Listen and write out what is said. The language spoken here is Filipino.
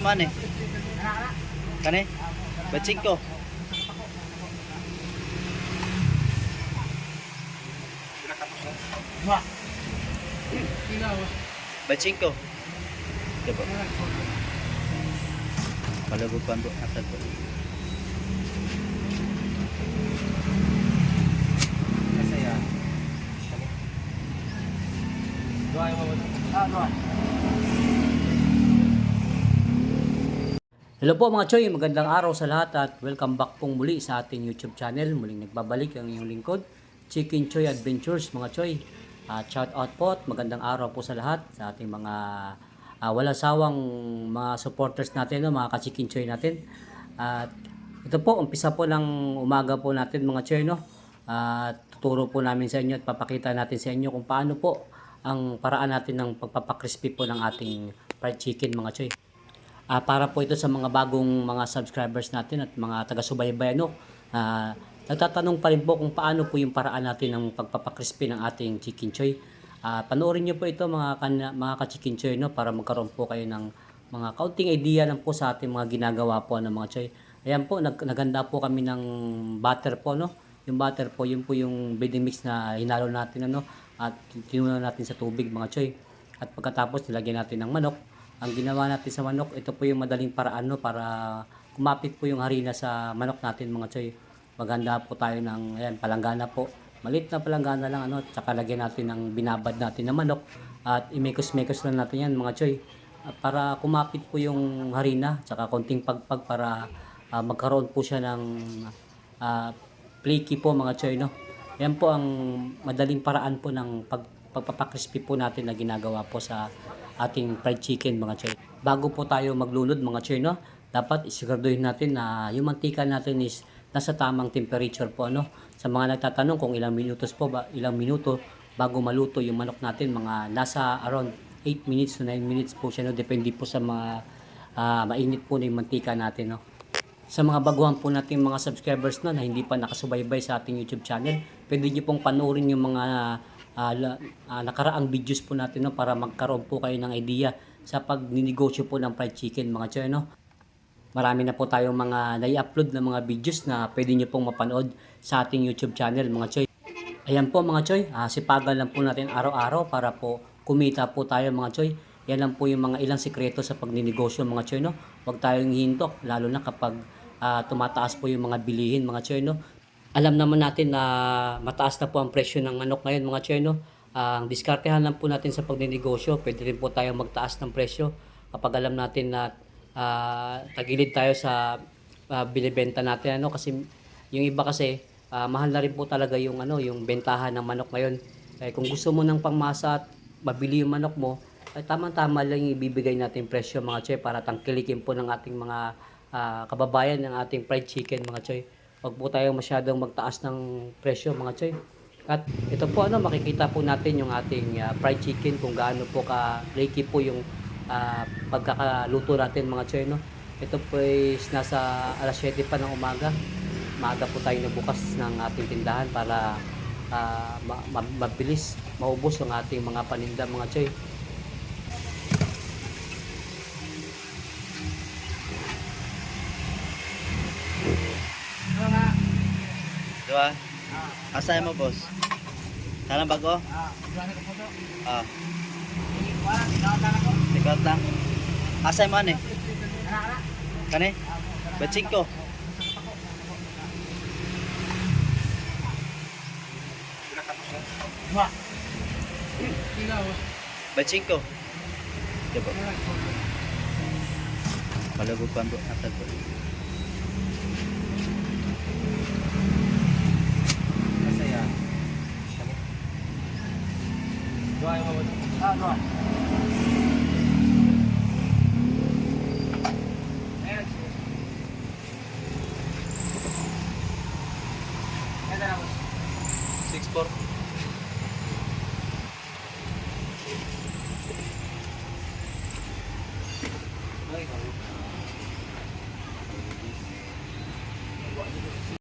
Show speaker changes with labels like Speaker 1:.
Speaker 1: Man eh. Kani? Batsik ko. Batsik ko. Diba? Palagod pa ang atag.
Speaker 2: Masaya. Doa mo. Ah, doa.
Speaker 3: Hello po mga Choy, magandang araw sa lahat at welcome back pong muli sa ating YouTube channel. Muling nagbabalik ang inyong lingkod, Chicken Choy Adventures mga Choy. At shout out po at magandang araw po sa lahat sa ating mga uh, walang sawang mga supporters natin, no, mga ka-Chicken Choy natin. At ito po, umpisa po ng umaga po natin mga Choy. No? At tuturo po namin sa inyo at papakita natin sa inyo kung paano po ang paraan natin ng pagpapakrispy po ng ating fried chicken mga Choy. Ah, para po ito sa mga bagong mga subscribers natin at mga taga-subaybay ano. Ah, nagtatanong pa rin po kung paano po yung paraan natin ng pagpapakrispy ng ating chicken choy. Ah, panoorin niyo po ito mga kan mga ka-chicken choy no para magkaroon po kayo ng mga kaunting idea lang po sa ating mga ginagawa po ng mga choy. Ayan po nag naganda po kami ng butter po no. Yung butter po yun po yung building mix na hinalo natin ano at tinuna natin sa tubig mga choy. At pagkatapos nilagyan natin ng manok ang ginawa natin sa manok, ito po yung madaling paraan no, para kumapit po yung harina sa manok natin mga choy. Maganda po tayo ng ayan, palanggana po. Malit na palanggana lang ano, tsaka lagyan natin ng binabad natin na manok at imekos-mekos lang natin yan mga choy. Para kumapit po yung harina, tsaka konting pagpag para ah, magkaroon po siya ng ah, flaky po mga choy no. Yan po ang madaling paraan po ng pag, pagpapakrispy po natin na ginagawa po sa ating fried chicken mga choy. Bago po tayo maglunod mga choy no, dapat isiguraduhin natin na yung mantika natin is nasa tamang temperature po ano. Sa mga nagtatanong kung ilang minutos po ba, ilang minuto bago maluto yung manok natin, mga nasa around 8 minutes to 9 minutes po siya no, depende po sa mga ah, mainit po na yung mantika natin no. Sa mga baguhan po nating mga subscribers na, na hindi pa nakasubaybay sa ating YouTube channel, pwede nyo pong panoorin yung mga la- ah, nakaraang videos po natin no, para magkaroon po kayo ng idea sa pagninegosyo po ng fried chicken mga choy. No? Marami na po tayong mga nai-upload na mga videos na pwede nyo pong mapanood sa ating YouTube channel mga choy. Ayan po mga choy, ah, sipagan lang po natin araw-araw para po kumita po tayo mga choy. Yan lang po yung mga ilang sikreto sa pagninegosyo mga choy. No? Huwag tayong hintok, lalo na kapag ah, tumataas po yung mga bilihin mga choy. No? Alam naman natin na mataas na po ang presyo ng manok ngayon mga choy. No? Ah, ang diskartehan lang po natin sa pagninegosyo, pwede rin po tayong magtaas ng presyo kapag alam natin na ah, tagilid tayo sa ah, binibenta natin ano kasi yung iba kasi ah, mahal na rin po talaga yung ano yung bentahan ng manok ngayon eh, kung gusto mo ng pangmasa at mabili yung manok mo ay tama-tama lang yung ibibigay natin presyo mga choy para tangkilikin po ng ating mga ah, kababayan ng ating fried chicken mga choy Huwag po tayong masyadong magtaas ng presyo mga choy at ito po ano makikita po natin yung ating ah, fried chicken kung gaano po ka flaky po yung ah, pagkakaluto natin mga choy no. Ito po is nasa alas 7 pa ng umaga. Maaga po tayo nabukas ng ating tindahan para ah, ma- ma- mabilis maubos ang ating mga paninda mga choy.
Speaker 1: Diba? Asay mo boss? Tanang bago?
Speaker 2: Ah, gana ko po to.
Speaker 1: Ah, tikot lang. Asay man eh.
Speaker 2: Ana, ana.
Speaker 1: Kani? Batsik ko.
Speaker 2: Dua.
Speaker 1: Batsik ko. Diba? Palagod pa ang atag ko.
Speaker 2: Dua yung mabot. Ah, dua. Six four. Ay,
Speaker 1: kamu.